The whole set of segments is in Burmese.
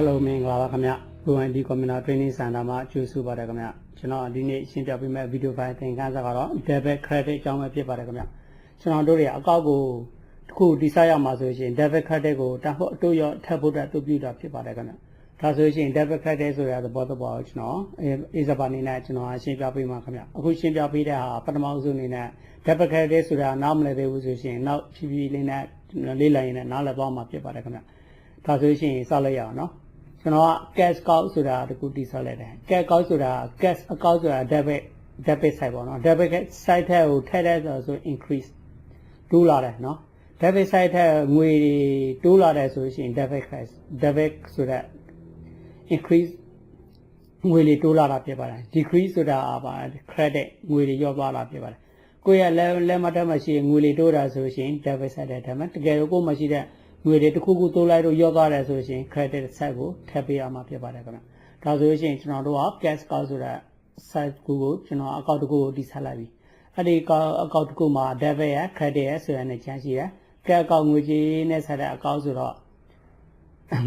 အားလုံးမင်္ဂလာပါခင်ဗျ UND Communal Training Center မှာအကျိုးစုပါတယ်ခင်ဗျကျွန်တော်ဒီနေ့ရှင်းပြပေးမယ့်ဗီဒီယိုဖိုင်သင်ခန်းစာကတော့ debit credit အကြောင်းပဲဖြစ်ပါတယ်ခင်ဗျကျွန်တော်တို့တွေအကောက်ကိုတစ်ခုဒီစားရမှာဆိုရင် debit credit ကိုတဖို့အတူရထပ်ဖို့အတွက်အတူပြုတာဖြစ်ပါတယ်ခင်ဗျဒါဆိုရင် debit credit ဆိုရတဲ့ဘောတော့ဘောကျွန်တော်အေးစပါနေနဲ့ကျွန်တော်ရှင်းပြပေးမှာခင်ဗျအခုရှင်းပြပေးတဲ့ဟာပထမဆုံးအနေနဲ့ debit credit ဆိုတာနားမလည်သေးဘူးဆိုရင်နောက်ဖြည်းဖြည်းလေးနဲ့လေးလိုက်ရင်လည်းနားလည်သွားမှာဖြစ်ပါတယ်ခင်ဗျဒါဆိုရင်စလိုက်ရအောင်နော် ကျွန်တော်က cash account ဆိုတာတခုတိဆောက်လိုက်တယ် cash account ဆိုတာ cash account ဆိုတာ debit debit side ပေါ့နော် debit side ထဲကိုထည့်တဲ့ဆိုဆို increase တိုးလာတယ်နော် debit side ထဲငွေတိုးလာတယ်ဆိုရင် debit cash debit ဆိုတဲ့ increase ငွေတွေတိုးလာတာဖြစ်ပါတယ် decrease ဆိုတာပါ credit ငွေတွေရောသွားတာဖြစ်ပါတယ်ကိုယ့်ရဲ့လက်လက်မတ်ထဲမှာရှိငွေတွေတိုးတာဆိုရင် debit side ထဲထဲမှာတကယ်လို့ကိုယ်မှာရှိတဲ့ ငွေတွေတစ်ခုခုတိုးလိုက်လို့ရောသွားတယ်ဆိုရင် credit side ကိုထည့်ပေးရမှာဖြစ်ပါတယ်ခင်ဗျဒါဆိုရင်ကျွန်တော်တို့က cash account ဆိုတဲ့ site ကိုကျွန်တော်အကောင့်တစ်ခုကိုတိဆက်လိုက်ပြီအဲ့ဒီအကောင့်အကောင့်တစ်ခုမှာ debit ရ credit ရဆိုရတဲ့ချမ်းရှိတယ် cash account ငွေကြေးနဲ့ဆက်တဲ့အကောင့်ဆိုတော့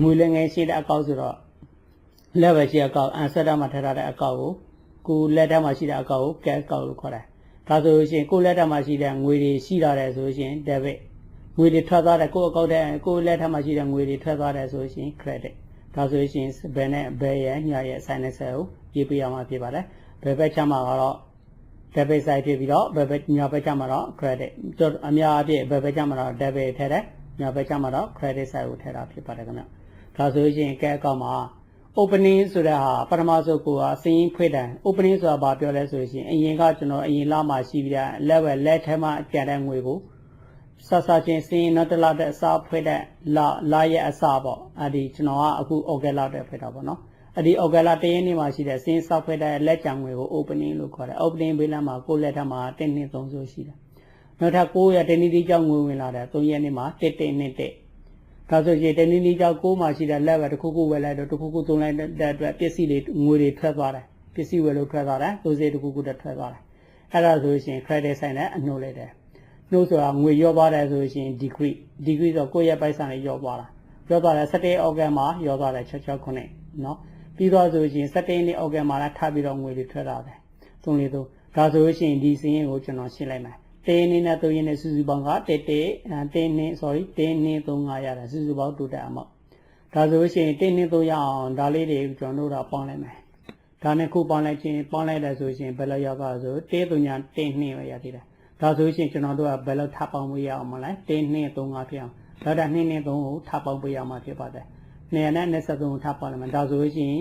ငွေလည်းငယ်ရှိတဲ့အကောင့်ဆိုတော့ level ရှိအကောင့် answer မှာထည့်ထားတဲ့အကောင့်ကိုကိုလက်ထက်မှာရှိတဲ့အကောင့်ကို cash account လို့ခေါ်တယ်ဒါဆိုရင်ကိုလက်ထက်မှာရှိတဲ့ငွေတွေရှိလာတယ်ဆိုရင် debit ငွေတွေထွက်သွားတယ်ကိုယ့်အကောင့်ထဲကိုယ့်လက်ထက်မှာရှိတဲ့ငွေတွေထွက်သွားတယ်ဆိုရင် credit ဒါဆိုရင်ဘယ်နဲ့ဘယ်ရဲ့ညရဲ့ sign နဲ့ဆက်ကိုရေးပြရမှာဖြစ်ပါတယ်ဘယ်ဘက်ချမှာကတော့ debit side ဖြစ်ပြီးတော့ဘယ်ဘက်ညဘက်ချမှာတော့ credit အများအပြည့်ဘယ်ဘက်ချမှာတော့ debit ထည့်တယ်ညဘက်ချမှာတော့ credit side ကိုထည့်တာဖြစ်ပါတယ်ခင်ဗျဒါဆိုရင်ကဲအကောင့်မှာ opening ဆိုတဲ့ဟာပထမဆုံးကိုကစင်းဖွင့်တယ် opening ဆိုတာဘာပြောလဲဆိုရင်အရင်ကကျွန်တော်အရင်လမှာရှိပြီးတဲ့ level လက်ထဲမှာကျန်တဲ့ငွေကို စစချင်းစင်းနောက်တစ်လတဲ့အစားဖွင့်တဲ့လလရဲ့အစားပေါ့အဲ့ဒီကျွန်တော်ကအခု August လတဲ့ဖွင့်တာပေါ့နော်အဲ့ဒီ August လတရက်နေ့မှာရှိတဲ့စင်းစောက်ဖွင့်တဲ့လက်ကျန်ငွေကို opening လို့ခေါ်တယ် opening ဘေးလမ်းမှာကိုလက်ထက်မှာ1နှစ်3ဆိုရှိတယ်နောက်ထပ်9ရက်တနည်းဒီကြောင့်ငွေဝင်လာတယ်3ရက်နေ့မှာ1 1နှစ်1ဒါဆိုရင်တနည်းနည်းကြောင့်ကိုးမှရှိတဲ့ level တစ်ခုခုဝယ်လိုက်တော့တစ်ခုခုသုံးလိုက်တဲ့အတွက်ပစ္စည်းတွေငွေတွေထွက်သွားတယ်ပစ္စည်းဝယ်လို့ထွက်သွားတယ်သိုးစေးတစ်ခုခုတည်းထွက်သွားတယ်အဲ့ဒါဆိုရင် credit ဆိုင်နဲ့အနှုတ်လိုက်တယ် နှုတ်ဆိုတာငွေရောသွားတယ်ဆိုရင် decrease decrease ဆိုကိုယ့်ရဲ့ပိုက်ဆံလေးရောသွားတာရောသွားတယ်17 August မှာရောသွားတယ်66ခုနှစ်เนาะပြီးတော့ဆိုရင်17နှစ် August မှာလည်းထပ်ပြီးတော့ငွေတွေထွက်လာတယ်သုံးလေးသုံးဒါဆိုရင်ဒီစင်းရင်ကိုကျွန်တော်ရှင်းလိုက်မယ်တင်းနေနဲ့သုံးရင်းနဲ့စုစုပေါင်းကတက်တက်တင်းနေ sorry တင်းနေ35ရတယ်စုစုပေါင်းတိုတက်အမောက်ဒါဆိုရှင်တင်းနေ3ရအောင်ဒါလေးတွေကျွန်တော်တို့တော့ပေါင်းလိုက်မယ်ဒါနဲ့ခုပေါင်းလိုက်ချင်းပေါင်းလိုက်တယ်ဆိုရှင်ဘယ်လောက်ရောက်သွားဆိုတင်း3ညာတင်း2ပဲရသေးတယ် ဒါဆိုရှင်ကျွန်တော်တို့ကဘယ်လိုထပ်ပေါင်းမရအောင်မလဲ1နဲ့3ကဖြစ်အောင်ဒေါက်တာ2နဲ့3ကိုထပ်ပေါင်းပေးရမှာဖြစ်ပါတယ်။နေရာနဲ့23ကိုထပ်ပေါင်းလိုက်မှာဒါဆိုရှင်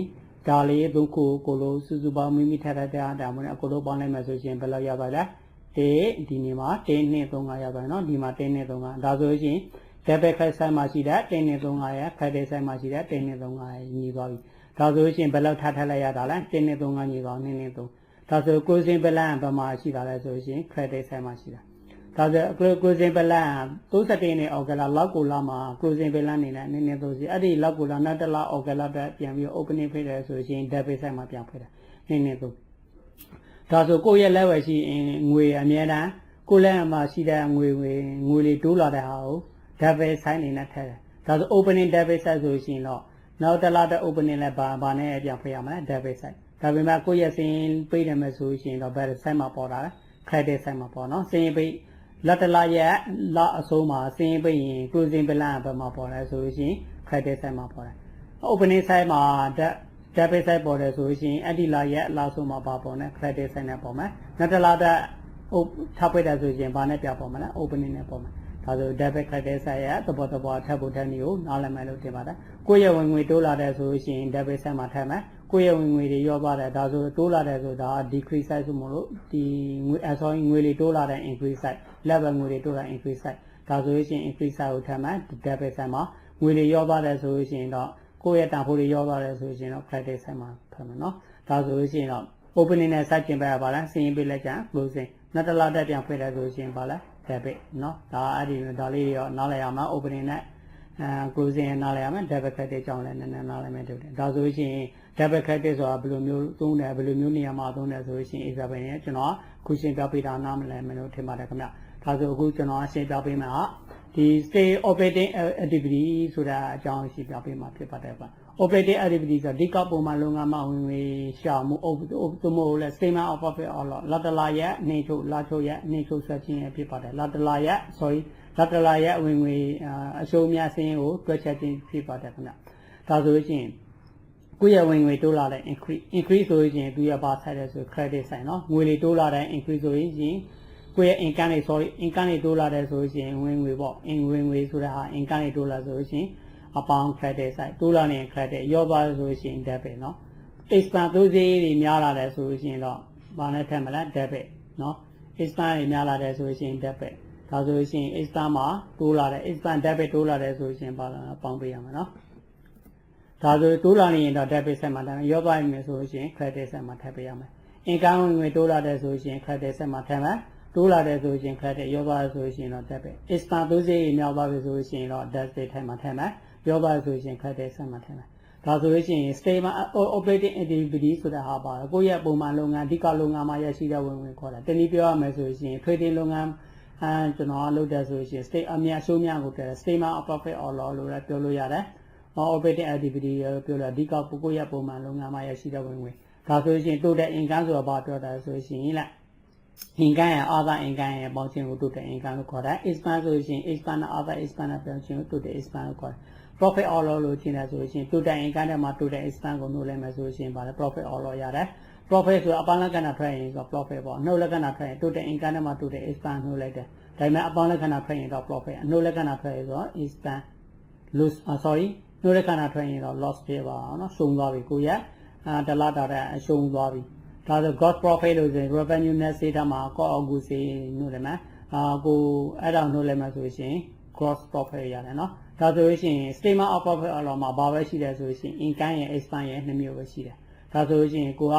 ဒါလေးသုံးခုကိုလိုစုစုပေါင်းမိမိထက်ထက်တာဒါမှမဟုတ်အကိုလိုပေါင်းလိုက်မယ်ဆိုရှင်ဘယ်လောက်ရပါလဲ1ဒီနေ့မှာ1နဲ့3ကရပါတယ်နော်ဒီမှာ1နဲ့3ကဒါဆိုရှင်လက်ဘက်ခိုက်ဆိုင်မှာရှိတဲ့1နဲ့3ရခိုက်တဲ့ဆိုင်မှာရှိတဲ့1နဲ့3ရညီသွားပြီဒါဆိုရှင်ဘယ်လောက်ထပ်ထပ်လိုက်ရတာလဲ1နဲ့3ကညီသွား1နဲ့3 ဒါဆို closing balance ဘယ်မှာရှိတာလဲဆိုရင် credit side မှာရှိတာဒါဆို closing balance 31နှစ် August လလောက်ကိုလာမှာ closing balance နေနဲ့နည်းနည်းသုံးစီအဲ့ဒီလောက်ကိုလာနောက်တစ်လ August လအတွက်ပြန်ပြီး opening ဖိတ်တယ်ဆိုရင် debit side မှာပြန်ဖိတ်တာနည်းနည်းသုံးဒါဆိုကိုယ့်ရဲ့ level ရှိရင်ငွေအများတန်းကိုယ့်လက်မှာရှိတဲ့ငွေငွေငွေလေးတိုးလာတဲ့ဟာကို debit side နေနဲ့ထည့်တယ်ဒါဆို opening debit side ဆိုရှင်တော့နောက်တစ်လတဲ့ opening လည်းဘာဘာနဲ့ပြန်ဖိတ်ရမလဲ debit side ဒါပေမဲ့ကိုယ့်ရဲ့စင်းပေးတယ်မယ်ဆိုရှင်တော့ debit side မှာပေါ်တာလေ credit side မှာပေါ်နော်စင်းပေးလက်တလားရဲ့လအဆုံးမှာစင်းပေးရင် closing balance ဘယ်မှာပေါ်လဲဆိုလို့ရှိရင် credit side မှာပေါ်တယ် opening side မှာ debit side ပေါ်တယ်ဆိုလို့ရှိရင်အဲ့ဒီလာရဲ့အလားဆုံးမှာပါပေါ်နေ credit side နဲ့ပေါ်မယ်နောက်တစ်လားတဲ့ထားပိတ်တယ်ဆိုရင်ဘာနဲ့ပြပေါ်မလဲ opening နဲ့ပေါ်မယ်ဒါဆို debit credit side ရဲ့သဘောတဘောထပ်ဖို့ထပ်နည်းကိုနားလည်မယ်လို့ထင်ပါတယ်ကိုယ့်ရဲ့ဝင်ငွေတိုးလာတယ်ဆိုလို့ရှိရင် debit side မှာထည့်မယ် ကိုယ့်ရဲ့ဝင်ငွေတွေရောပါတယ်ဒါဆိုတိုးလာတယ်ဆိုဒါ decrease side ဆိုမလို့ဒီငွေအစောငွေတွေတိုးလာတဲ့ increase side level ငွေတွေတိုးလာ increase side ဒါဆိုရင် increase side ကိုထည့်မယ် debit side မှာငွေတွေရောပါတယ်ဆိုလို့ရှိရင်တော့ကိုယ့်ရဲ့တန်ဖိုးတွေရောပါတယ်ဆိုရင်တော့ credit side မှာဖတ်မယ်နော်ဒါဆိုလို့ရှိရင်တော့ opening နဲ့စတင်ပေးရပါလားစီရင်ပေးလိုက်ကြ closing နောက်တစ်လတက်ပြန်ဖွင့်တယ်ဆိုရင်ပါလား debit နော်ဒါအဲ့ဒီဒါလေးရောနားလည်ရမှာ opening နဲ့ အဲ closing နားလည်ရမယ် debit credit ကြောင်းလည်းနည်းနည်းနားလည်မယ်တူတယ်ဒါဆိုရင် debit credit ဆိုတာဘယ်လိုမျိုးသုံးတယ်ဘယ်လိုမျိုးနေရာမှာသုံးတယ်ဆိုရင် Isabel ရဲ့ကျွန်တော်ခုရှင်းပြပေးတာနားမလည်မယ်လို့ထင်ပါတယ်ခင်ဗျဒါဆိုအခုကျွန်တော်ရှင်းပြပေးမှာဒီ stay operating activity ဆိုတာအကြောင်းရှင်းပြပေးမှာဖြစ်ပါတယ်ဗျ operating activity ဆိုဒီကပုံမှန်လုပ်ငန်းမှာဝင်ငွေရှာမှုအုပ်သို့မဟုတ်လဲ statement of profit or loss လတ်တလာရဲ့နေချုပ်လာချုပ်ရဲ့နေချုပ်ဆက်ခြင်းရဲ့ဖြစ်ပါတယ်လတ်တလာရဲ့ sorry လတ်တလာရဲ့အဝင်ငွေအရှုံးများစင်းကိုတွက်ချက်ခြင်းဖြစ်ပါတယ်ခင်ဗျဒါဆိုလို့ရှိရင်ကိုယ့်ရဲ့ဝင်ငွေတိုးလာတဲ့ increase increase ဆိုရင်သူရပါဆိုင်တယ်ဆို credit ဆိုင်နော်ငွေလေတိုးလာတဲ့ increase ဆိုရင်ကိုယ့်ရဲ့ income တွေ sorry income တွေတိုးလာတယ်ဆိုရင်ဝင်ငွေပေါ့ in ဝင်ငွေဆိုတာဟာ income တွေတိုးလာဆိုရင်အပေါင်း credit ဆိုင်တိုးလာနေတဲ့ credit ရောပါဆိုရင် debit နော် expand သူစည်းတွေများလာတယ်ဆိုရင်တော့ဘာနဲ့ထက်မလဲ debit နော် expand တွေများလာတယ်ဆိုရင် debit ဒါဆိုလို့ရှိရင် x မှာတိုးလာတယ် x ဓာတ်ပဲတိုးလာတယ်ဆိုရင်ပါပေါင်းပေးရမှာနော်ဒါဆိုတိုးလာနေရင်တော့ debit side မှာဒါပေမဲ့ရောပါနေမယ်ဆိုလို့ရှိရင် credit side မှာထည့်ပေးရမယ်အင်ကမ်းဝင်ငွေတိုးလာတယ်ဆိုရင် credit side မှာထည့်မယ်တိုးလာတယ်ဆိုရင် credit ရောပါဆိုရင်တော့ debit extra 30ရေမြောက်ပါပြီဆိုရင်တော့ debit ထည့်မှာထည့်မယ်ရောပါဆိုရင် credit side မှာထည့်မယ်ဒါဆိုလို့ရှိရင် statement operating activity ဆိုတာဟာပါကိုယ့်ရဲ့ပုံမှန်လုပ်ငန်းအဓိကလုပ်ငန်းမှာရရှိတဲ့ဝင်ငွေခေါ်တာတနည်းပြောရမယ်ဆိုရင် trading လုပ်ငန်း အဲကျွန်တော်လုပ်တဲ့ဆိုရင် state အမြတ်အရှုံးများကိုပြောတယ် statement of profit or loss လို့လည်းပြောလို့ရတယ် operating activity ပြောလို့အဓိကကိုယ့်ရဲ့ပုံမှန်လုပ်ငန်းမှာရရှိတဲ့ဝင်ဝင်ဒါဆိုရင် total income ဆိုတာဘာပြောတာဆိုရင်လား income ရဲ့ other income ရဲ့ပေါင်းခြင်းကို total income လို့ခေါ်တယ် expand ဆိုရင် expand other expand ပြောင်းခြင်းကို total expand လို့ခေါ်တယ် profit or loss လို့ရှင်းတယ်ဆိုရင် total income ထဲမှာ total expand ကိုနှုတ်လိုက်မယ်ဆိုရင်ပါတယ် profit or loss ရတယ် profit ဆိုအပန်းလက္ခဏာထွက်ရင်ဆို profit ပေါ့နှုတ်လက္ခဏာထွက်ရင် total income ထဲမှာ total expand နှုတ်လိုက်တယ်ဒါပေမဲ့အပန်းလက္ခဏာထွက်ရင်တော့ profit နှုတ်လက္ခဏာထွက်ရင်ဆိုတော့ expand lose sorry နှုတ်လက္ခဏာထွက်ရင်တော့ loss ဖြစ်ပါအောင်နော်ရှုံးသွားပြီကိုရအာတလားတာတဲ့အရှုံးသွားပြီဒါဆို gross profit လို့ဆိုရင် revenue net စေးတာမှာ cost of goods စေးနှုတ်လိုက်မယ်အာကိုအဲ့ဒါနှုတ်လိုက်မယ်ဆိုရင် gross profit ရတယ်နော်ဒါဆိုလို့ရှိရင် statement of profit အလောမှာဘာပဲရှိတယ်ဆိုလို့ရှိရင် income ရဲ့ expand ရဲ့နှစ်မျိုးပဲရှိတယ်ဒါဆိုလို့ရှိရင်ကိုက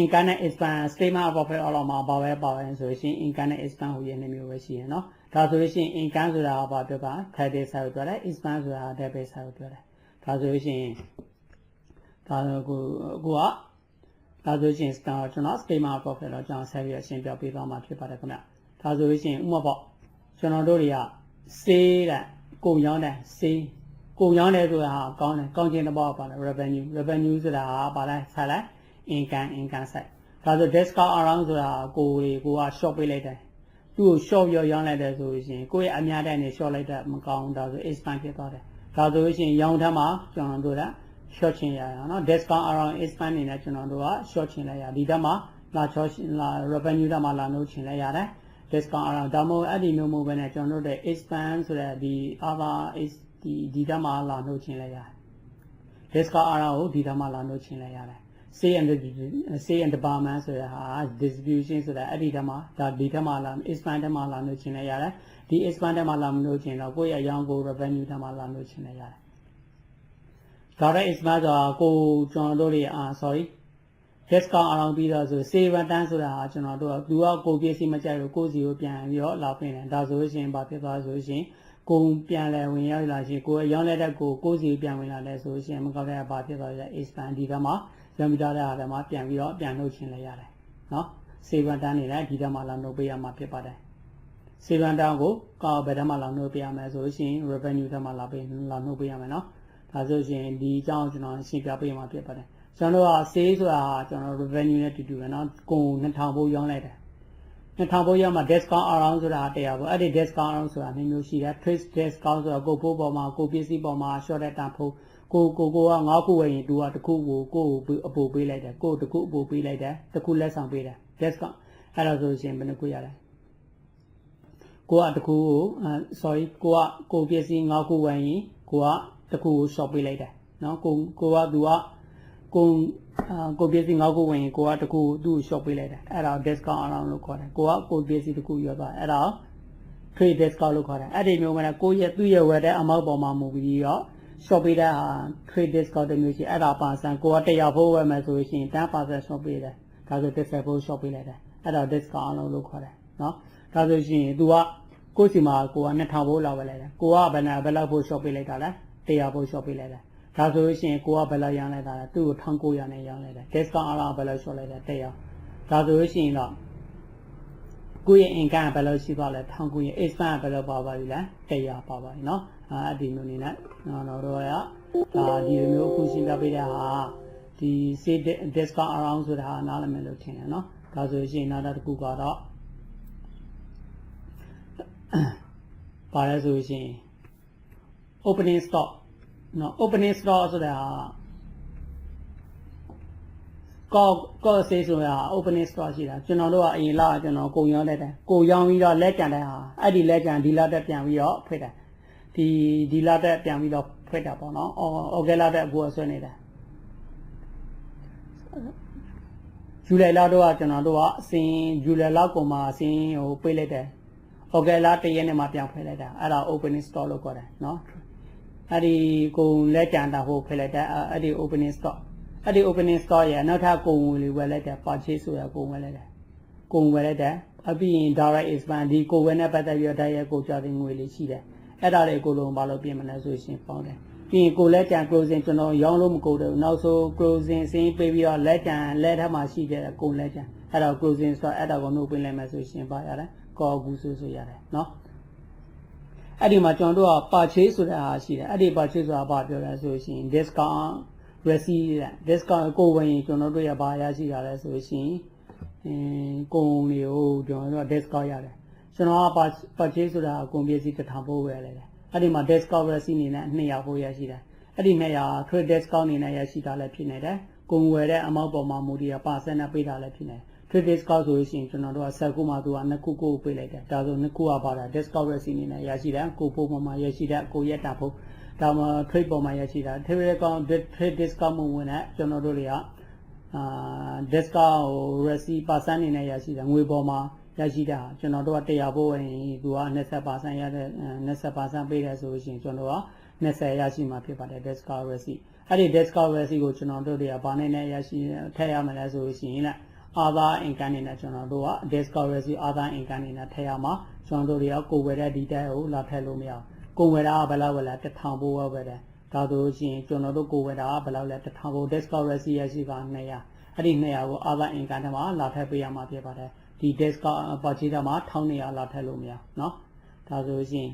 income နဲ့ expand statement of profit အလောမှာဘာပဲပါပဲဆိုလို့ရှိရင် income နဲ့ expand ဟိုရဲ့နှစ်မျိုးပဲရှိရနော်ဒါဆိုလို့ရှိရင် income ဆိုတာကဘာပြောတာ credit side ကိုပြောတယ် expand ဆိုတာ debit side ကိုပြောတယ်ဒါဆိုလို့ရှိရင်ဒါဆိုကိုကိုကဒါဆိုရှင်ကျွန်တော် statement of profit တော့ကျွန်တော် ဆက်ပြီးရှင်းပြပေးသွားမှာဖြစ်ပါတယ်ခင်ဗျဒါဆိုလို့ရှိရင်ဥပမာပေါ့ကျွန်တော်တို့တွေကစေးတဲ့ကုန်ရောင်းတဲ့စေးကုန်ရောင်းတယ်ဆိုတာဟာကောင်းတယ်ကောင်းခြင်းတစ်ပေါက်ပါလား revenue revenue ဆိုတာဟာပါလားဆက်လိုက် income income side ဒါဆို discount around ဆိုတာကိုတွေကိုက short ပေးလိုက်တယ်သူ့ကို short ရောရောင်းလိုက်တယ်ဆိုလို့ရှိရင်ကိုယ့်ရဲ့အများတဲ့နေ short လိုက်တာမကောင်းဒါဆို expand ဖြစ်သွားတယ်ဒါဆိုလို့ရှိရင်ရောင်းထမ်းမှာကျွန်တော်တို့က short ချင်ရရအောင်နော် discount around expand နေနဲ့ကျွန်တော်တို့က short ချင်လိုက်ရဒီတက်မှာလာ short လာ revenue တက်မှာလာလို့ချင်လိုက်ရတယ် discount around ဒါမှမဟုတ်အဲ့ဒီမျိုးမျိုးပဲနဲ့ကျွန်တော်တို့ expand ဆိုတဲ့ဒီ other is ဒီဒီတက်မှာလာလို့ချင်လိုက်ရတယ် discount around ကိုဒီတက်မှာလာလို့ချင်လိုက်ရတယ် say and say and department ဆိုတာဟာ distribution ဆိုတာအဲ့ဒီတက်မှာဒါဒီတက်မှာလာ expand တက်မှာလာလို့ချင်လိုက်ရတယ်ဒီ expand တက်မှာလာမလို့ချင်တော့ကိုယ့်ရဲ့အရောင်းကို revenue တက်မှာလာလို့ချင်လိုက်ရတယ်ဒါရဲ expand ဆိုတာကိုကျွန်တော်တို့တွေအာ sorry discount အအောင်ပြီးတော့ဆို save return ဆိုတာဟာကျွန်တော်တို့ကသူကကိုပစ္စည်းမကြိုက်လို့ကိုစီကိုပြန်ပြီးတော့လာပြင်တယ်ဒါဆိုလို့ရှိရင်ဘာဖြစ်သွားဆိုလို့ရှိရင်ကိုပြန်လဲဝင်ရောက်လာရှင်ကိုရောင်းလက်တဲ့ကိုကိုစီပြန်ဝင်လာလဲဆိုလို့ရှိရင်မကောက်တဲ့ဘာဖြစ်သွားလဲ expand ဒီကမှာ လွန်ပြီးသားတဲ့အားထဲမှာပြန်ပြီးတော့ပြန်လုပ်ခြင်းလည်းရတယ်နော်စေဗန်တန်းနေလိုက်ဒီထဲမှာလာနှုတ်ပေးရမှာဖြစ်ပါတယ်စေဗန်တန်းကိုကောက်ဘယ်ထဲမှာလာနှုတ်ပေးရမယ်ဆိုလို့ရှိရင် revenue ထဲမှာလာပေးလာနှုတ်ပေးရမယ်နော်ဒါဆိုရင်ဒီအကြောင်းကျွန်တော်ရှင်းပြပေးမှာဖြစ်ပါတယ်ကျွန်တော်ကစေးဆိုတာကျွန်တော် revenue နဲ့တူတူပဲနော်ကို2000ဖို့ရောင်းလိုက်တယ်2000ပေါ်ရမှာ discount around ဆိုတာတရားပေါ့အဲ့ဒီ discount around ဆိုတာမျိုးမျိုးရှိတယ် trade discount ဆိုတာကိုပို့ပေါ်မှာကိုပစ္စည်းပေါ်မှာ short တဲ့တန်ဖိုး ကိုကိုကိုကငါးခုဝယ်ရင် तू ကတစ်ခုကိုကိုကိုအပိုပေးလိုက်တယ်ကိုတစ်ခုအပိုပေးလိုက်တယ်တစ်ခုလက်ဆောင်ပေးတယ် yes ကအဲ့ဒါဆိုရှင်ဘယ်နှခုရလဲကိုကတစ်ခုကို sorry ကိုကကိုပစ္စည်းငါးခုဝယ်ရင်ကိုကတစ်ခုကို shop ပေးလိုက်တယ်နော်ကိုကိုက तू ကကိုကိုပစ္စည်းငါးခုဝယ်ရင်ကိုကတစ်ခုသူ့ကို shop ပေးလိုက်တယ်အဲ့ဒါ discount allowance လို့ခေါ်တယ်ကိုကကိုပစ္စည်းတစ်ခုရွက်သွားအဲ့ဒါ trade discount လို့ခေါ်တယ်အဲ့ဒီမျိုးမှာကိုရဲ့သူ့ရဲ့ဝယ်တဲ့အမောက်ပေါ်မှာမူပြီးတော့ shop ပေးတဲ့ဟာ trade discount တမျိုးရှိအဲ့ဒါပါဆန်ကိုက100ဖို့ဝယ်မယ်ဆိုရင်10% shop ပေးတယ်ဒါဆို10ဖို့ shop ပေးလိုက်တယ်အဲ့ဒါ discount around လို့ခေါ်တယ်နော်ဒါဆိုရှင် तू ကကိုစီမှာကိုက2000ဖို့လောက်ပဲလိုက်တယ်ကိုကဘယ်နဲ့ဘယ်လောက်ဖို့ shop ပေးလိုက်တာလဲ100ဖို့ shop ပေးလိုက်တယ်ဒါဆိုလို့ရှိရင်ကိုကဘယ်လောက်ရောင်းလိုက်တာလဲသူ့ကို1900နဲ့ရောင်းလိုက်တယ် discount အလားဘယ်လောက်လျှော့လိုက်တယ်100ဒါဆိုလို့ရှိရင်တော့ ကိုယ့်ရဲ့ income ဘယ်လောက်ရှိသွားလဲ1900 expand ဘယ်လောက်ပါပါပြီလဲ100ပါပါပြီเนาะအဲဒီမျိုးနေနဲ့တော့တော့ရ ဒါဒီလိုမျိုးအခုရှင်းပြပေးတဲ့ဟာဒီ say discount around ဆိုတာဟာနားလည်မယ်လို့ထင်တယ်เนาะဒါဆိုရင်နောက်တစ်ခုကတော့ပါလဲဆိုရင် opening stock เนาะ opening stock ဆိုတာဟာ ကောကောဆေးဆိုတာ opening stock ရှိတာကျွန်တော်တို့ကအရင်လကကျွန်တော်ကိုရောင်းလိုက်တယ်ကိုရောင်းပြီးတော့လက်ကြံတဲ့ဟာအဲ့ဒီလက်ကြံဒီလတက်ပြန်ပြီးတော့ဖွင့်တယ်ဒီဒီလတက်ပြန်ပြီးတော့ဖွင့်တာပေါ့နော်အော်အော်ဂဲလတက်အခုဆွဲနေတယ်ဇူလိုင်လတော့ကကျွန်တော်တို့ကအစင်ဇူလိုင်လကုန်မှာအစင်ဟိုပေးလိုက်တယ်အော်ဂဲလတရက်နဲ့မှပြန်ဖွင့်လိုက်တာအဲ့ဒါ opening stock လို့ခေါ်တယ်နော်အဲ့ဒီကိုလက်ကြံတာဟိုဖွင့်လိုက်တဲ့အဲ့ဒီ opening stock အဲ့ဒီ opening store ရဲ့နောက်ထပ်ကုန်ဝင်လေးဝယ်လိုက်တယ် purchase ဆိုရကုန်ဝယ်လိုက်တယ်ကုန်ဝယ်လိုက်တယ်အပြီးရင် direct expand ဒီကိုဝယ်နဲ့ပတ်သက်ပြီးတော့ direct ကိုကြော်တင်ငွေလေးရှိတယ်အဲ့ဒါလေးကိုလုံးဘာလို့ပြင်မလဲဆိုရှင်ပေါင်းတယ်ပြီးရင်ကိုလက်ကြံ closing ကျွန်တော်ရောင်းလို့မကုန်တယ်နောက်ဆုံး closing စင်းပေးပြီးတော့လက်ကြံလက်ထက်မှာရှိတဲ့ကုန်လက်ကြံအဲ့တော့ closing store အဲ့ဒါကိုနှုတ်ပင်းလိုက်မယ်ဆိုရှင်ပါရတယ်ကော်ကူဆိုဆိုရတယ်နော်အဲ့ဒီမှာကျွန်တော်တို့က purchase ဆိုတာရှိတယ်အဲ့ဒီ purchase ဆိုတာဘာပြောလဲဆိုရှင် discount receipt တဲ့ discount ကိုဝင်ရင်ကျွန်တော်တို့ရဘာရရှိတာလဲဆိုရှင်အင်းကုန်တွေကိုကျွန်တော်တို့ discount ရတယ်ကျွန်တော်က purchase ဆိုတာအကုန်ပစ္စည်းတစ်ထောင်ပို့ဝယ်လိုက်တယ်အဲ့ဒီမှာ discount receipt အနေနဲ့200ပို့ရရှိတယ်အဲ့ဒီ200 credit discount အနေနဲ့ရရှိတာလည်းဖြစ်နေတယ်ကုန်ဝယ်တဲ့ amount ပေါ်မှာမူတည်ရ percent နဲ့ပေးတာလည်းဖြစ်နေတယ် credit discount ဆိုလို့ရှိရင်ကျွန်တော်တို့ကဆက်ခုမှသူကနှစ်ခုကိုပေးလိုက်တယ်ဒါဆိုနှစ်ခုကပါတာ discount receipt အနေနဲ့ရရှိတယ်ကိုပို့ပေါ်မှာရရှိတဲ့ကိုရက်တာဖို့ ဒါမှ trade ပေါ်မှာရရှိတာ trade discount trade discount မှုဝင်တဲ့ကျွန်တော်တို့တွေကအာ discount ဟို receipt percent အနေနဲ့ရရှိတာငွေပေါ်မှာရရှိတာကျွန်တော်တို့က100ပို့ရင်သူက20%ရတဲ့20%ပေးတယ်ဆိုလို့ရှိရင်ကျွန်တော်တို့က20ရရှိမှာဖြစ်ပါတယ် discount receipt အဲ့ဒီ discount receipt ကိုကျွန်တော်တို့တွေကဘာနဲ့နဲ့ရရှိထည့်ရမလဲဆိုလို့ရှိရင်လည်း other income နေနဲ့ကျွန်တော်တို့က discount receipt other income နေနဲ့ထည့်ရမှာကျွန်တော်တို့တွေကကိုယ်ဝယ်တဲ့ detail ကိုလာထည့်လို့မရဘူး ကိုယ်ဝယ်တာကဘယ်လောက်ဝယ်လဲ1000ပို့ဝယ်ပဲတယ်ဒါဆိုရှင်ကျွန်တော်တို့ကိုယ်ဝယ်တာကဘယ်လောက်လဲ1000ပို့ discount receipt ရရှိက200အဲ့ဒီ200ကို other income ထဲမှာလာထည့်ပေးရမှာဖြစ်ပါတယ်ဒီ discount purchase ထဲမှာ1200လာထည့်လို့မရเนาะဒါဆိုရှင်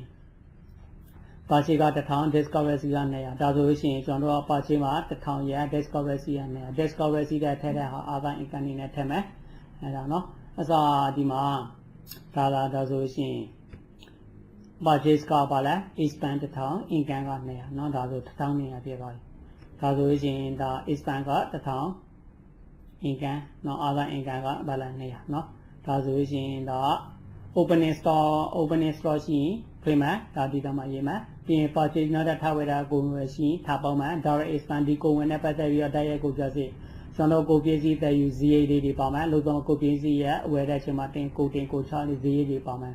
purchase က1000 discount receipt က200ဒါဆိုလို့ရှိရင်ကျွန်တော်တို့က purchase မှာ1000ရ discount receipt က200 discount receipt တဲ့ထည့်တဲ့ဟာ other income နေနဲ့ထည့်မယ်အဲဒါเนาะအစားဒီမှာဒါလာဒါဆိုလို့ရှိရင် purchase ကပါလဲ expand 1000 income က200เนาะဒါဆို1200ပြသွားပြီဒါဆိုလို့ရှိရင်ဒါ expand က1000 income เนาะ other income ကဘာလဲ200เนาะဒါဆိုလို့ရှိရင်ဒါ opening store opening store ရှိရင် payment ဒါဒီတော့မှရေးမှာပြီးရင် purchase နောက်တစ်ထားဝယ်တာကိုဝယ်ရှိရင်ထားပေါင်းမှာ direct expand ဒီကိုဝင်နဲ့ပတ်သက်ပြီးတော့တိုက်ရိုက်ကိုပြစီကျွန်တော်ကိုပစ္စည်းတဲ့ယူ ZA လေးတွေပါမယ်လို့တော့ကိုပစ္စည်းရဲ့ဝယ်တဲ့အချိန်မှာတင်ကိုတင်ကိုချလေး ZA တွေပါမယ်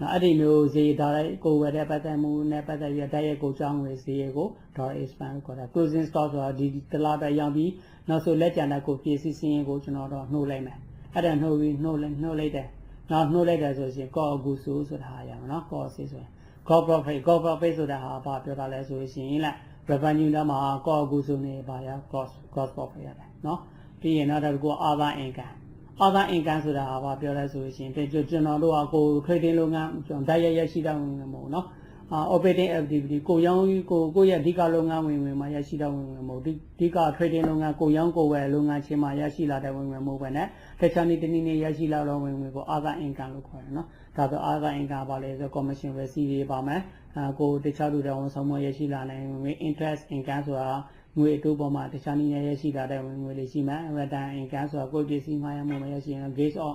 နော်အဲ့ဒီမျိုး ZA ဒါရိုက်ကိုဝယ်တဲ့ပတ်သက်မှုနဲ့ပတ်သက်ပြီးတော့တိုက်ရိုက်ကိုချောင်းဝယ် ZA ကို direct expand ခေါ်တာ closing stock ဆိုတာဒီတလားပဲရောင်းပြီးနောက်ဆိုလက်ကျန်တဲ့ကိုပစ္စည်းစင်းရင်ကိုကျွန်တော်တော့နှိုးလိုက်မယ်အဲ့ဒါနှိုးပြီးနှိုးလိုက်နှိုးလိုက်တယ်နောက်နှိုးလိုက်တယ်ဆိုရင်ကောအကူဆူဆိုတာဟာရမှာနော်ကောဆေးဆိုရင် core profit core profit ဆိုတာဟာဘာပြောတာလဲဆိုရင်လက် revenue ထဲမှာကောအကူဆူနေပါရ cost cost profit ရတယ်နော်ပြီးရင်နောက်တစ်ခု other income other income ဆိုတာဟာဘာပြောလဲဆိုရင်ကျွန်တော်တို့ကကို trading လုပ်ငန်းကျွန်တော်ဓာတ်ရရရှိတဲ့ဝင်ဝင်မဟုတ်နော်အာ operating activity ကိုရောင်းကိုကိုရဲ့အဓိကလုပ်ငန်းဝင်ဝင်မှာရရှိတဲ့ဝင်ဝင်မဟုတ်အဓိက trading လုပ်ငန်းကိုရောင်းကိုဝယ်လုပ်ငန်းချင်းမှာရရှိလာတဲ့ဝင်ဝင်မဟုတ်ပဲနဲ့တခြားနေ့တနည်းနေ့ရရှိလာတဲ့ဝင်ဝင်ကို other income လို့ခေါ်တယ်နော်ဒါဆို other income ပါလေဆို commission receipt တွေပါမယ်အာကိုတခြားလူတွေဝန်ဆောင်မှုရရှိလာနိုင်ဝင် interest income ဆိုတာ ငွေအတိုးပေါ်မှာတခြားနည်းနဲ့ရရှိလာတဲ့ဝင်ငွေလေးရှိမယ်။ return income ဆိုတာကိုယ်ပစ္စည်းမှာရမှုမရရှိရင် gains or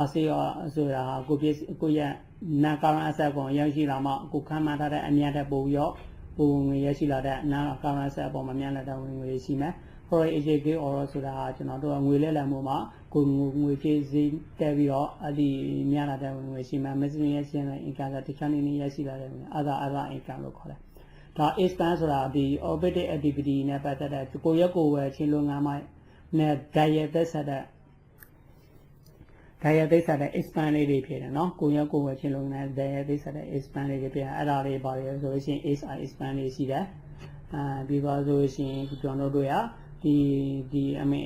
အစေရဆိုတာဟာကိုပစ္စည်းကိုရနာ current asset ပေါ်ရရှိလာမှကိုခံမှထားတဲ့အမြတ်တဲ့ပုံရောပုံငွေရရှိလာတဲ့နာ current asset ပေါ်မှာမြန်လာတဲ့ဝင်ငွေရှိမယ်။ foreign exchange gain or ဆိုတာဟာကျွန်တော်တို့ငွေလဲလှယ်မှုမှာကိုငွေကြေးစည်းတက်ပြီးတော့အဲ့ဒီမြန်လာတဲ့ဝင်ငွေရှိမယ်။ miscellaneous income ဆိုတာတခြားနည်းနဲ့ရရှိလာတဲ့ other other income လို့ခေါ်တယ်။ ဒါ expand ဆိုတာဒီ operating activity နဲ့ပတ်သက်တဲ့ကိုရက်ကိုဝယ်ချင်းလုပ်ငန်းမှာနဲ့ဓာတ်ရသက်ဆက်တဲ့ဓာတ်ရသက်ဆက်တဲ့ expand လေးတွေဖြစ်တယ်နော်ကိုရက်ကိုဝယ်ချင်းလုပ်ငန်းဓာတ်ရသက်ဆက်တဲ့ expand လေးတွေဖြစ်တယ်အဲ့ဒါလေးပါရဆိုလို့ရှိရင် SI expand လေးရှိတယ်အာပြီးပါဆိုလို့ရှိရင်ကျွန်တော်တို့ရဒီဒီ MA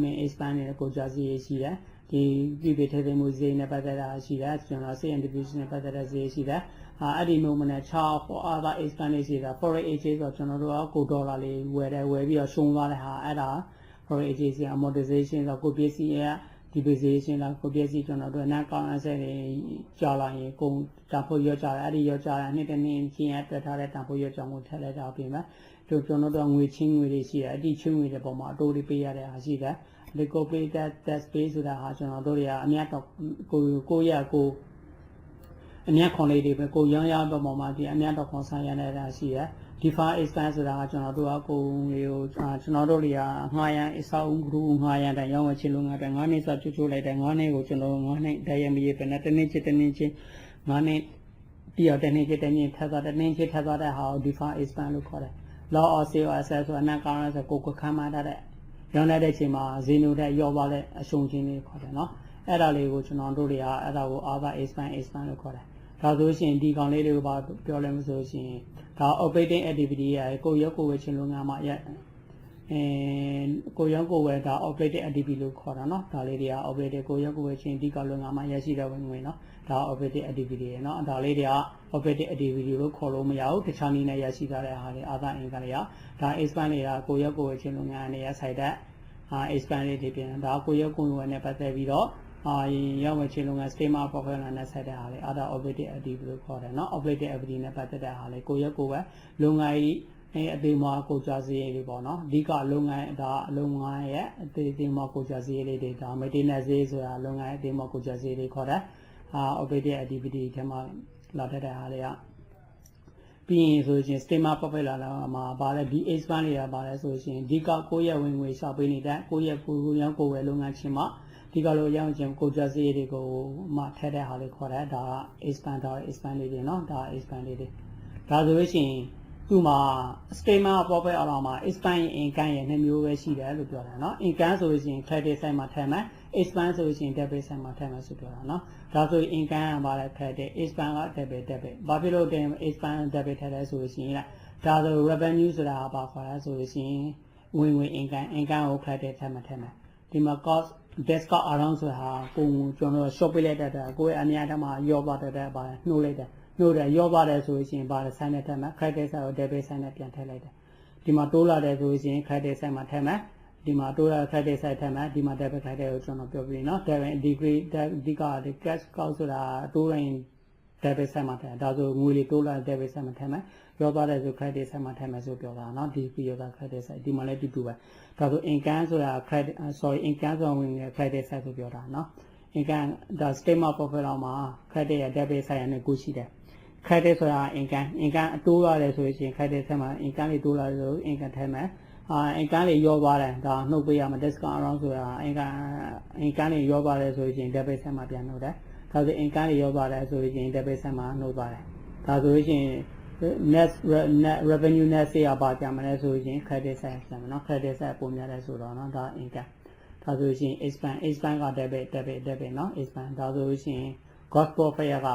MA expand နဲ့ကိုကြာစီရှိတယ်ဒီပြည်ပြည်ထဲသိမှုဈေးနဲ့ပတ်သက်တာရှိတယ်ကျွန်တော် CN division နဲ့ပတ်သက်တဲ့ဈေးရှိတယ် အာအဲ့ဒီမျိုးမနဲ့6 for other expenses ဆိုတာ foreign exchange ဆိုတော့ကျွန်တော်တို့ကကိုဒေါ်လာလေးဝယ်တယ်ဝယ်ပြီးတော့ရှုံးသွားတဲ့ဟာအဲ့ဒါ foreign exchange က amortization ဆိုတော့ကိုပစ္စည်းရဲ့ depreciation လားကိုပစ္စည်းကျွန်တော်တို့အနာကောင်းအဆက်တွေကြာလာရင်ကုန်တန်ဖိုးရောကြတယ်အဲ့ဒီရောကြတာနှစ်တစ်နှစ်ချင်းရတွေ့ထားတဲ့တန်ဖိုးရောကြောင့်ကိုထည့်လိုက်တာပြင်မယ်တို့ကျွန်တော်တို့ငွေချင်းငွေတွေရှိတယ်အဲ့ဒီချင်းငွေတွေပေါ်မှာအတိုးတွေပေးရတဲ့ဟာရှိတယ်ဒီကိုပေးတဲ့ test pay ဆိုတာဟာကျွန်တော်တို့တွေကအများတော့ကိုကိုရကို အများခွန်လေးတွေပဲကိုရောင်းရပေါ်မှာဒီအများတော့ခွန်ဆိုင်ရနေတာရှိတယ် defer expense ဆိုတာကကျွန်တော်တို့ကကိုတွေကိုကျွန်တော်တို့တွေကငှားရန်အစောက်ဂရုငှားရန်တိုင်ရောင်းဝယ်ချလို့ငါတိုင်9နှစ်စချွတ်ချွတ်လိုက်တယ်9နှစ်ကိုကျွန်တော်9နှစ်တရမရေးပဲနဲ့တစ်နှစ်ချစ်တစ်နှစ်ချင်း9နှစ်ပြီးတော့တစ်နှစ်ချစ်တစ်နှစ်ထပ်သွားတစ်နှစ်ချစ်ထပ်သွားတဲ့ဟာကို defer expense လို့ခေါ်တယ် law of sale asset ဆိုအနက်ကောင်းလဲဆိုကိုကိုခမ်းမတတ်တဲ့ရောင်းလိုက်တဲ့အချိန်မှာဈေးနှုန်းတက်ရောပါတဲ့အရှုံးချင်းလေးခေါ်တယ်နော်အဲ့ဒါလေးကိုကျွန်တော်တို့တွေကအဲ့ဒါကို other expense expense လို့ခေါ်တယ် ဒါဆိုရှင်ဒီကောင်လေးတွေကိုပါပြောလဲမဆိုရှင်ဒါ operating activity ရယ်ကိုရုပ်ကိုဝယ်ခြင်းလုပ်ငန်းမှာရအဲကိုရုပ်ကိုဝယ်ဒါ operating activity လို့ခေါ်တာเนาะဒါလေးတွေက operating ကိုရုပ်ကိုဝယ်ခြင်းဒီကောင်လုပ်ငန်းမှာရရှိတဲ့ဝင်ငွေเนาะဒါ operating activity ရယ်เนาะဒါလေးတွေက operating activity လို့ခေါ်လို့မရဘူးတခြားနည်းနဲ့ရရှိထားတဲ့ဟာတွေ other income တွေကဒါ expand တွေကကိုရုပ်ကိုဝယ်ခြင်းလုပ်ငန်းနဲ့ရဆိုင်တဲ့အာ expand တွေပြင်ဒါကိုရုပ်ကိုဝယ်နဲ့ပတ်သက်ပြီးတော့ အာရောက်မဲ့ခြေလုံက schema program နဲ့ဆက်တဲ့ဟာလေး other operative activity လို့ခေါ်တယ်နော် operative activity နဲ့ပတ်သက်တဲ့ဟာလေးကိုရက်ကိုပဲလုပ်ငန်းကြီးအဲအသေးမွားကိုကြာစည်းရေးလေးပေါ့နော်အဓိကလုပ်ငန်းဒါလုပ်ငန်းရဲ့အသေးသေးမွားကိုကြာစည်းရေးလေးတွေဒါ maintenance ရေးဆိုတာလုပ်ငန်းအသေးမွားကိုကြာစည်းရေးလေးခေါ်တယ်အာ operative activity ထဲမှာလာတတ်တဲ့ဟာလေးကပြီးရင်ဆိုရင် schema perfect လာလာမှာပါလဲ DH ပန်းလေးရပါလဲဆိုရင်ဒီကကိုယ့်ရဲ့ဝင်ငွေရှာပေးနေတဲ့ကိုယ့်ရဲ့ကိုယ်ရောကိုယ်ဝယ်လုပ်ငန်းချင်းမှာ ဒီကလိုရောင်းခြင်းကိုကြစည်းတွေကိုမှထည့်တဲ့ဟာလေးခေါ်တယ်ဒါက expand ဒါ expand လေးတွေเนาะဒါ expand လေးတွေဒါဆိုလို့ရှိရင်သူ့မှာ statement of profit အလောက်မှာ expand income ရဲ့နှစ်မျိုးပဲရှိတယ်လို့ပြောတာเนาะ income ဆိုလို့ရှိရင် credit side မှာထည့်မယ် expand ဆိုလို့ရှိရင် debit side မှာထည့်မယ်ဆိုပြောတာเนาะဒါဆိုရင် income ကပါလဲ credit expand က debit debit ဘာဖြစ်လို့တင် expand debit ထည့်လဲဆိုလို့ရှိရင်လားဒါဆို revenue ဆိုတာကဘာခေါ်လဲဆိုလို့ရှိရင်ဝင်ဝင် income income ကို credit ထည့်မှာထည့်မယ်ဒီမှာ cost discount around ဆိုတာကိုကျွန်တော် shop ပေးလိုက်တဲ့ကိုယ့်အများတမှာရောပါတဲ့တဲ့ပါနှိုးလိုက်တယ်နှိုးတယ်ရောပါတယ်ဆိုရင်ပါဆိုင်နဲ့ထည့်မယ် credit side ကို debit side နဲ့ပြန်ထည့်လိုက်တယ်ဒီမှာတိုးလာတယ်ဆိုရင် credit side မှာထည့်မယ်ဒီမှာတိုးလာ credit side ထည့်မယ်ဒီမှာ debit credit ကိုကျွန်တော်ပြောပြရင်နော် debit degree ဒီက cash cost ဆိုတာတိုးရင် debit side မှာထည့်ဒါဆိုငွေလေးတိုးလာ debit side မှာထည့်မယ်ရောသွားတယ်ဆို credit side မှာထည့်မယ်ဆိုပြောတာเนาะဒီ period credit side ဒီမှာလည်းတူတူပဲဒါဆို income ဆိုတာ credit sorry income ဆိုတာဝင်ငွေ credit side ဆိုပြောတာเนาะ income ဒါ statement of profit လောက်မှာ credit ရ debit side ရနဲ့ကိုရှိတယ် credit ဆိုတာ income income အတိုးရတယ်ဆိုရင် credit side မှာ income လေးတိုးလာတယ်ဆို income ထည့်မယ်အာ income လေးရောသွားတယ်ဒါနှုတ်ပေးရမှာ discount around ဆိုတာ income income လေးရောသွားတယ်ဆိုရင် debit side မှာပြန်နှုတ်တယ် ဒါဆို income လေးရောသွားတယ်ဆိုရင် debit side မှာနှုတ်သွားတယ်ဒါဆိုရင် net net revenue net ဆေးရပါကြမလဲဆိုရင် credit side ဆံမယ်နော် credit side ပုံများတယ်ဆိုတော့နော်ဒါ income ဒါဆိုရင် expand expand က debit debit debit နော် expand ဒါဆိုရင် gross profit က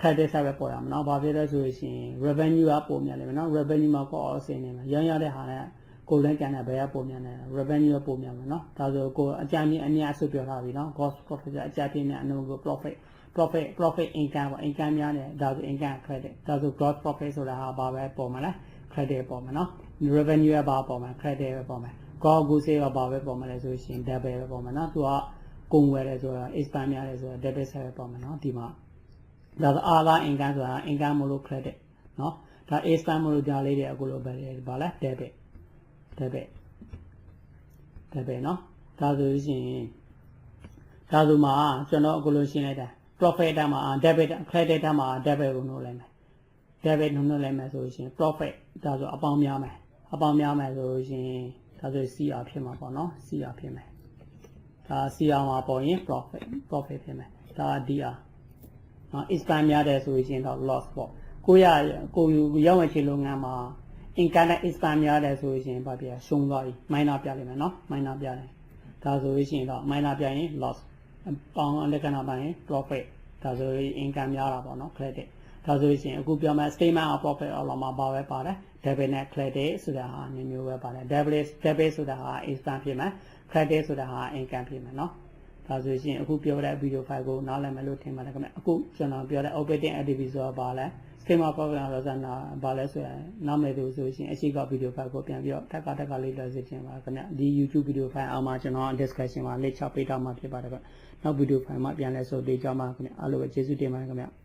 credit side ပဲပေါ်ရမှာနော်ဘာဖြစ်လဲဆိုရင် revenue ကပုံများလိမ့်မယ်နော် revenue မှာကိုအောင်စင်းနေမှာရမ်းရတဲ့ဟာနဲ့ ကိုလည်းကန်တဲ့ဘယ်ကပုံများလဲ revenue ပုံများမှာနော်ဒါဆိုကိုအကြမ်းမြင့်အများဆိုပြောထားပြီနော် gross profit ကအကြမ်းမြင့်အနုကို profit profit profit income ပေါ့ income များတယ်ဒါဆို income credit ဒါဆို gross profit ဆိုတာဟာဘာပဲပေါ်မှာလဲ credit ပေါ်မှာနော် revenue ကဘာပေါ်မှာ credit ပဲပေါ်မှာ gross goods ကဘာပဲပေါ်မှာလဲဆိုရှင် debit ပဲပေါ်မှာနော်သူကကုန်ဝယ်တယ်ဆိုတာ expand များတယ်ဆိုတာ debit side ပဲပေါ်မှာနော်ဒီမှာဒါဆိုအားလား income ဆိုတာ income မလို့ credit နော်ဒါ expand မလို့ဒါလေးတွေအခုလိုပဲဘာလဲ debit debit debit နော်ဒါဆိုရှင်ဒါဆိုမှကျွန်တော်အခုလိုရှင်းလိုက်တာ profit တမှာ debit credit တမှာ debit ကိုနှုတ်လိုက်မယ် debit နှုတ်လိုက်မယ်ဆိုရင် profit ဒါဆိုအပေါင်းများမယ်အပေါင်းများမယ်ဆိုရင်ဒါဆို CR ဖြစ်မှာပေါ့နော် CR ဖြစ်မယ်ဒါ CR မှာပေါ်ရင် profit profit ဖြစ်မယ်ဒါ DR နော် expand များတယ်ဆိုရင်တော့ loss ပေါ့ကိုရကိုရောက်ဝင်ချေလုပ်ငန်းမှာ income နဲ့ expand များတယ်ဆိုရင်ဘာပြရှုံးသွားပြီ minor ပြလိမ့်မယ်နော် minor ပြတယ်ဒါဆိုရင်တော့ minor ပြရင် loss ပေါင်းလက္ခဏာပိုင်း profit ဒါဆိုရင် income များတာပေါ့နော် credit ဒါဆိုရင်အခုပြောမယ် statement of profit အော်မှာပါပဲပါတယ် debit နဲ့ credit ဆိုတာဟာမျိုးမျိုးပဲပါတယ် debit debit ဆိုတာဟာ income ဖြစ်မယ် credit ဆိုတာဟာ income ဖြစ်မယ်နော်ဒါဒါဆိုရှင်အခုပြောတဲ့ video file ကိုနားလည်မယ်လို့ထင်ပါတယ်ခင်ဗျအခုကျွန်တော်ပြောတဲ့ operating activity ဆိုတာဘာလဲ schema program ဆိုတာနာဘာလဲဆိုရင်နားမလည်သူဆိုရှင်အရှိက video file ကိုပြန်ပြီးတော့ထက်ကထက်ကလေးလွှဲစေချင်ပါခင်ဗျဒီ YouTube video file အောက်မှာကျွန်တော် description မှာ link ချပေးထားမှာဖြစ်ပါတယ်ခင်ဗျနောက် video file မှာပြန်လဲဆိုတေးကြမှာခင်ဗျအားလုံးပဲကျေးဇူးတင်ပါတယ်ခင်ဗျ